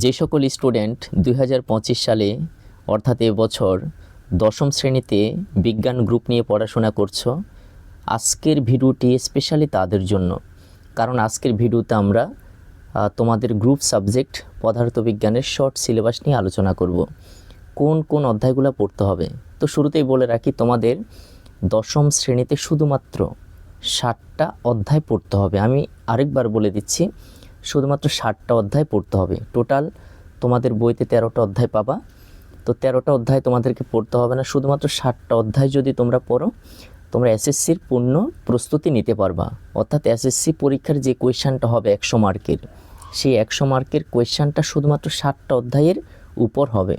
যে সকল স্টুডেন্ট দু হাজার পঁচিশ সালে, অর্থাৎ এবছর দশম শ্রেণীতে বিজ্ঞান গ্রুপ নিয়ে পড়াশোনা করছ, আজকের ভিডিওটি স্পেশালি তাদের জন্য। কারণ আজকের ভিডিওতে আমরা তোমাদের গ্রুপ সাবজেক্ট পদার্থবিজ্ঞানের শর্ট সিলেবাস নিয়ে আলোচনা করব। কোন কোন অধ্যায়গুলো পড়তে হবে? তো শুরুতেই বলে রাখি, তোমাদের দশম শ্রেণীতে শুধুমাত্র ষাটটা অধ্যায় পড়তে হবে। আমি আরেকবার বলে দিচ্ছি শুধুমাত্র ষাটটা অধ্যায় পড়তে হবে। টোটাল তোমাদের বইতে তেরোটা অধ্যায় পাবা। তো তেরোটা অধ্যায় তোমাদেরকে পড়তে হবে না। শুধুমাত্র ষাটটা অধ্যায় যদি তোমরা পড়ো, তোমরা এসএসসির পূর্ণ প্রস্তুতি নিতে পারবা। অর্থাৎ এসএসসি পরীক্ষার যে কোয়েশ্চানটা হবে একশো মার্কের, সেই একশো মার্কের কোয়েশ্চানটা শুধুমাত্র ষাটটা অধ্যায়ের উপর হবে।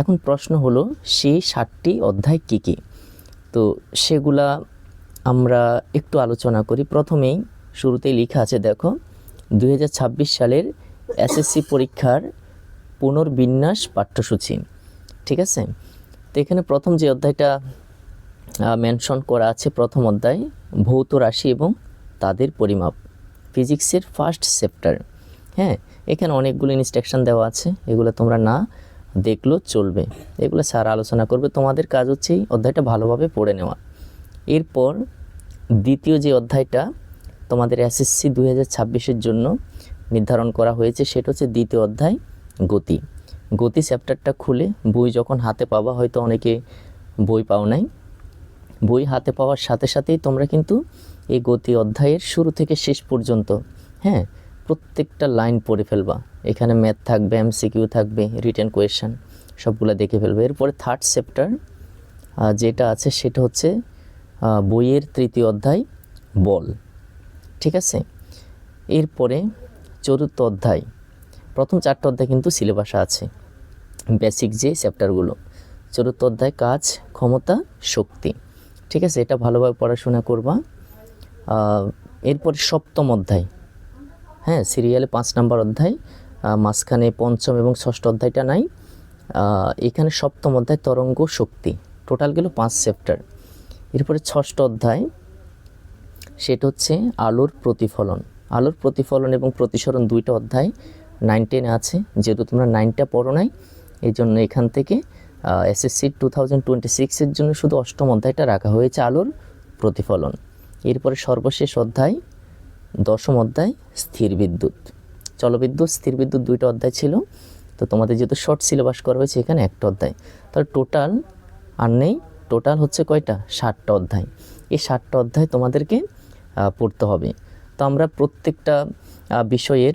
এখন প্রশ্ন হলো, সেই ষাটটি অধ্যায় কী কী? তো সেগুলা আমরা একটু আলোচনা করি। প্রথমেই শুরুতেই লেখা আছে, দেখো দুই হাজার ছাব্বিশ সালের এসএসসি পরীক্ষার পুনর্বিন্যাস পাঠ্যসূচি, ঠিক আছে? তো এখানে প্রথম যে অধ্যায়টা মেনশন করা আছে, প্রথম অধ্যায়, ভৌত রাশি এবং তাদের পরিমাপ ফিজিক্সের ফার্স্ট চ্যাপ্টার হ্যাঁ? এখানে অনেকগুলো ইনস্ট্রাকশন দেওয়া আছে, এগুলো তোমরা না দেখলেও চলবে। এগুলো স্যার আলোচনা করবে। তোমাদের কাজ হচ্ছে এই অধ্যায়টা ভালোভাবে পড়ে নেওয়া। এরপর দ্বিতীয় যে অধ্যায়টা তোমাদের এসএসসি দু হাজার জন্য নির্ধারণ করা হয়েছে। সেটা হচ্ছে দ্বিতীয় অধ্যায়, গতি। গতি চ্যাপ্টারটা খুলে বই যখন হাতে পাবা, হয়তো অনেকে বই পাও নাই। বই হাতে পাওয়ার সাথে সাথেই তোমরা কিন্তু এই গতি অধ্যায়ের শুরু থেকে শেষ পর্যন্ত হ্যাঁ প্রত্যেকটা লাইন পড়ে ফেলবা। এখানে ম্যাথ থাকবে এমসিকিউ থাকবে রিটেন কোয়েশ্চেন সবগুলো দেখে ফেলবে। এরপরে থার্ড চ্যাপ্টার যেটা আছে সেটা হচ্ছে বইয়ের তৃতীয় অধ্যায়, বল। ঠিক আছে? এরপরে চতুর্থ অধ্যায়। প্রথম চারটে অধ্যায় কিন্তু সিলেবাসে আছে। বেসিক যে চ্যাপ্টারগুলো। চতুর্থ অধ্যায়, কাজ, ক্ষমতা, শক্তি। ঠিক আছে? এটা ভালোভাবে পড়াশোনা করবা। এরপরে সপ্তম অধ্যায়। হ্যাঁ সিরিয়ালে পাঁচ নম্বর অধ্যায় মাঝখানে পঞ্চম এবং ষষ্ঠ অধ্যায়টা নাই। এখানে সপ্তম অধ্যায়, তরঙ্গ শক্তি। টোটাল গেল পাঁচ চ্যাপ্টার। এরপরে ষষ্ঠ অধ্যায় সেটা হচ্ছে আলোর প্রতিফলন। আলোর প্রতিফলন এবং প্রতিসরণ দুইটা অধ্যায় নাইন টেনে আছে। যেহেতু তোমরা নাইনটা পড়ো নাই এই জন্য এখান থেকে এসএসসি টু থাউজেন্ড টোয়েন্টি সিক্সের জন্য শুধু অষ্টম অধ্যায়টা রাখা হয়েছে আলোর প্রতিফলন। এরপরে সর্বশেষ অধ্যায়, দশম অধ্যায়, স্থির বিদ্যুৎ। চলবিদ্যুৎ স্থির বিদ্যুৎ দুইটা অধ্যায় ছিল। তো তোমাদের যেহেতু শর্ট সিলেবাস করা হয়েছে, এখানে একটা অধ্যায়। তাহলে টোটাল আর নেই টোটাল হচ্ছে কয়টা? ষাটটা অধ্যায়। এই ষাটটা অধ্যায় তোমাদেরকে পড়তে হবে। তো আমরা প্রত্যেকটা বিষয়ের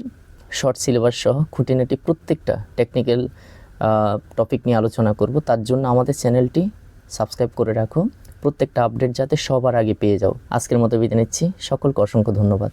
শর্ট সিলেবাস সহ খুঁটিনাটি প্রত্যেকটা টেকনিক্যাল টপিক নিয়ে আলোচনা করব। তার জন্য আমাদের চ্যানেলটি সাবস্ক্রাইব করে রাখো। প্রত্যেকটা আপডেট যাতে সবার আগে পেয়ে যাও। আজকের মতো বিদায় নিচ্ছি। সকলকে অসংখ্য ধন্যবাদ।